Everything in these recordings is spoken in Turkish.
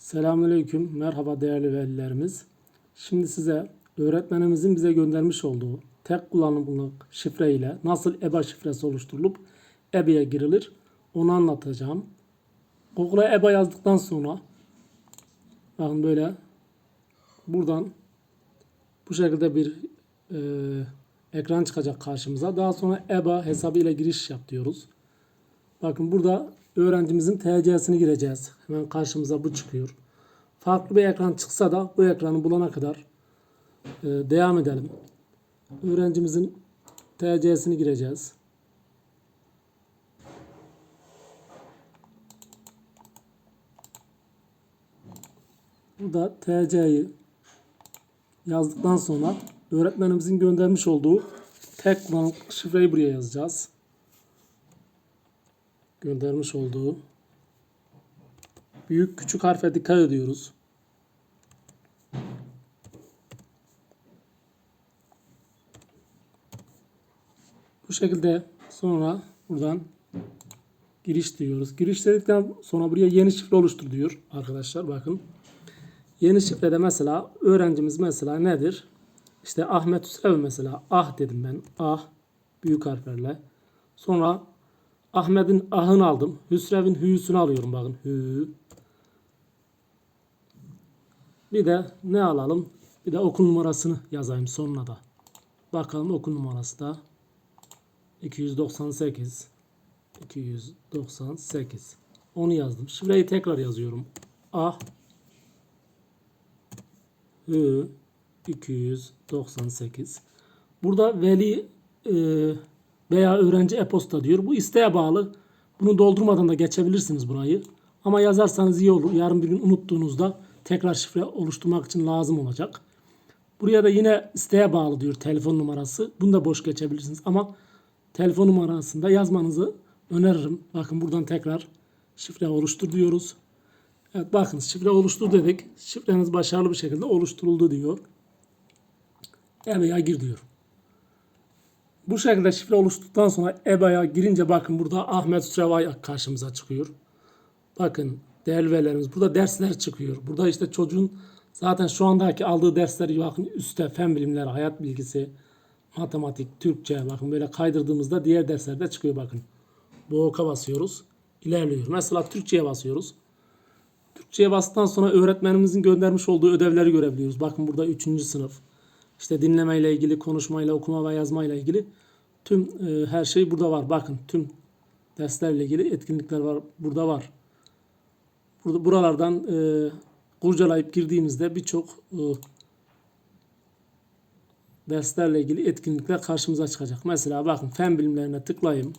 Selamünaleyküm. Merhaba değerli velilerimiz. Şimdi size öğretmenimizin bize göndermiş olduğu tek kullanımlık şifre ile nasıl EBA şifresi oluşturulup EBA'ya girilir onu anlatacağım. Google'a EBA yazdıktan sonra bakın böyle buradan bu şekilde bir e, ekran çıkacak karşımıza. Daha sonra EBA hesabı ile giriş yap diyoruz. Bakın burada öğrencimizin TC'sini gireceğiz. Hemen karşımıza bu çıkıyor. Farklı bir ekran çıksa da bu ekranı bulana kadar e, devam edelim. Öğrencimizin TC'sini gireceğiz. Burada TC'yi yazdıktan sonra öğretmenimizin göndermiş olduğu tek kullanımlık şifreyi buraya yazacağız göndermiş olduğu büyük küçük harfe dikkat ediyoruz. Bu şekilde sonra buradan giriş diyoruz. Giriş dedikten sonra buraya yeni şifre oluştur diyor arkadaşlar bakın. Yeni şifrede mesela öğrencimiz mesela nedir? İşte Ahmet Hüsrev mesela ah dedim ben ah büyük harflerle. Sonra Ahmet'in ahını aldım. Hüsrev'in hü'sünü alıyorum bakın. Hü. Bir de ne alalım? Bir de okul numarasını yazayım sonuna da. Bakalım okul numarası da 298 298 onu yazdım. Şifreyi tekrar yazıyorum. A Hü 298 Burada veli e, veya öğrenci e-posta diyor. Bu isteğe bağlı. Bunu doldurmadan da geçebilirsiniz burayı. Ama yazarsanız iyi olur. Yarın bir gün unuttuğunuzda tekrar şifre oluşturmak için lazım olacak. Buraya da yine isteğe bağlı diyor telefon numarası. Bunu da boş geçebilirsiniz. Ama telefon numarasında yazmanızı öneririm. Bakın buradan tekrar şifre oluştur diyoruz. Evet bakın şifre oluştur dedik. Şifreniz başarılı bir şekilde oluşturuldu diyor. EBA'ya gir diyor. Bu şekilde şifre oluştuktan sonra EBA'ya girince bakın burada Ahmet Sürevay karşımıza çıkıyor. Bakın değerli velilerimiz burada dersler çıkıyor. Burada işte çocuğun zaten şu andaki aldığı dersleri bakın üstte fen bilimleri, hayat bilgisi, matematik, Türkçe bakın böyle kaydırdığımızda diğer derslerde çıkıyor bakın. Bu oka basıyoruz. ilerliyor. Mesela Türkçe'ye basıyoruz. Türkçe'ye bastıktan sonra öğretmenimizin göndermiş olduğu ödevleri görebiliyoruz. Bakın burada 3. sınıf. İşte dinlemeyle ilgili, konuşmayla, okuma ve yazmayla ilgili tüm e, her şey burada var. Bakın tüm derslerle ilgili etkinlikler var. Burada var. Burada buralardan e, kurcalayıp girdiğimizde birçok e, derslerle ilgili etkinlikler karşımıza çıkacak. Mesela bakın fen bilimlerine tıklayayım.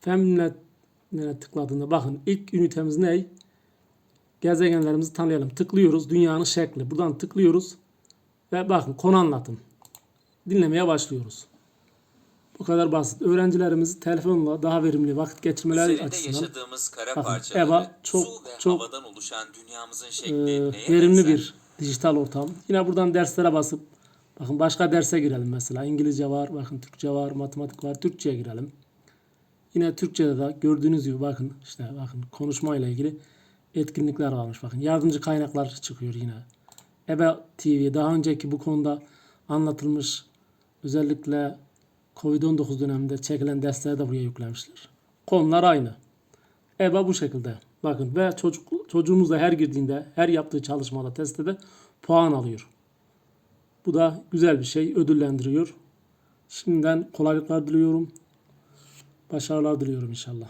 Fen bilimlerine tıkladığında bakın ilk ünitemiz ne? Gezegenlerimizi tanıyalım. Tıklıyoruz. Dünyanın şekli. Buradan tıklıyoruz. Ve bakın konu anlatım. Dinlemeye başlıyoruz. Bu kadar basit. Öğrencilerimiz telefonla daha verimli vakit geçirmeleri Üzerinde açısından yaşadığımız kara Bakın, parçaları, EVA çok- su ve çok, havadan oluşan dünyamızın e, şekli neye verimli benzer? bir dijital ortam. Yine buradan derslere basıp bakın başka derse girelim mesela. İngilizce var, bakın Türkçe var, matematik var. Türkçe'ye girelim. Yine Türkçe'de de gördüğünüz gibi bakın işte bakın konuşmayla ilgili etkinlikler varmış bakın. Yardımcı kaynaklar çıkıyor yine. EBA TV daha önceki bu konuda anlatılmış özellikle Covid-19 döneminde çekilen dersleri de buraya yüklemişler. Konular aynı. EBA bu şekilde. Bakın ve çocuk, çocuğunuz da her girdiğinde, her yaptığı çalışmada, testte de puan alıyor. Bu da güzel bir şey, ödüllendiriyor. Şimdiden kolaylıklar diliyorum. Başarılar diliyorum inşallah.